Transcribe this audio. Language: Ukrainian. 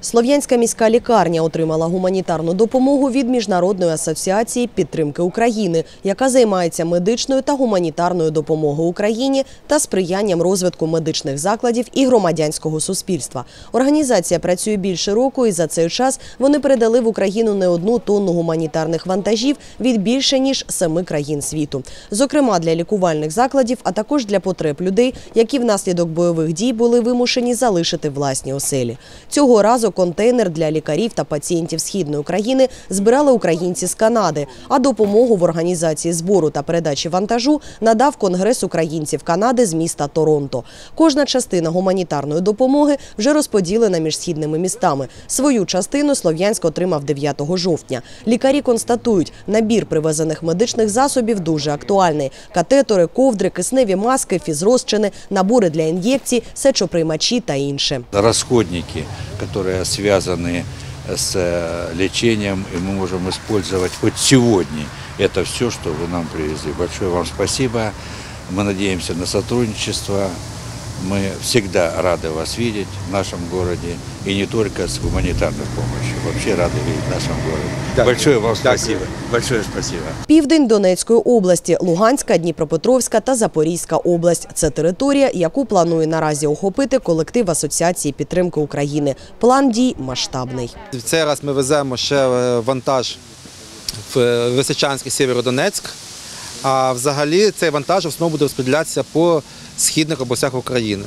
Слов'янська міська лікарня отримала гуманітарну допомогу від Міжнародної асоціації підтримки України, яка займається медичною та гуманітарною допомогою Україні та сприянням розвитку медичних закладів і громадянського суспільства. Організація працює більше року, і за цей час вони передали в Україну не одну тонну гуманітарних вантажів від більше ніж семи країн світу, зокрема для лікувальних закладів, а також для потреб людей, які внаслідок бойових дій були вимушені залишити власні оселі. Цього разу контейнер для лікарів та пацієнтів східної України збирали українці з Канади. А допомогу в організації збору та передачі вантажу надав Конгрес українців Канади з міста Торонто. Кожна частина гуманітарної допомоги вже розподілена між східними містами. Свою частину Слов'янськ отримав 9 жовтня. Лікарі констатують, набір привезених медичних засобів дуже актуальний: катетори, ковдри, кисневі маски, фізрозчини, набори для ін'єкцій, сечоприймачі та інше. расходники, которые связаны с э, лечением, и мы можем использовать хоть сегодня. Это все, что вы нам привезли. Большое вам спасибо. Мы надеемся на сотрудничество. Мы всегда рады вас видеть в нашем городе. И не только с гуманитарной помощью. Вообще рады видеть в нашем городе. Дякую. Большое вам Дякую. спасибо. Большое спасибо. Південь Донецької області, Луганська, Дніпропетровська та Запорізька область. Це територія, яку планує наразі охопити колектив Асоціації підтримки України. План дій масштабний. В цей раз ми веземо ще е, вантаж в е, Височанськ і Сєвєродонецьк. А взагалі цей вантаж в основному буде розподілятися по східних областях України.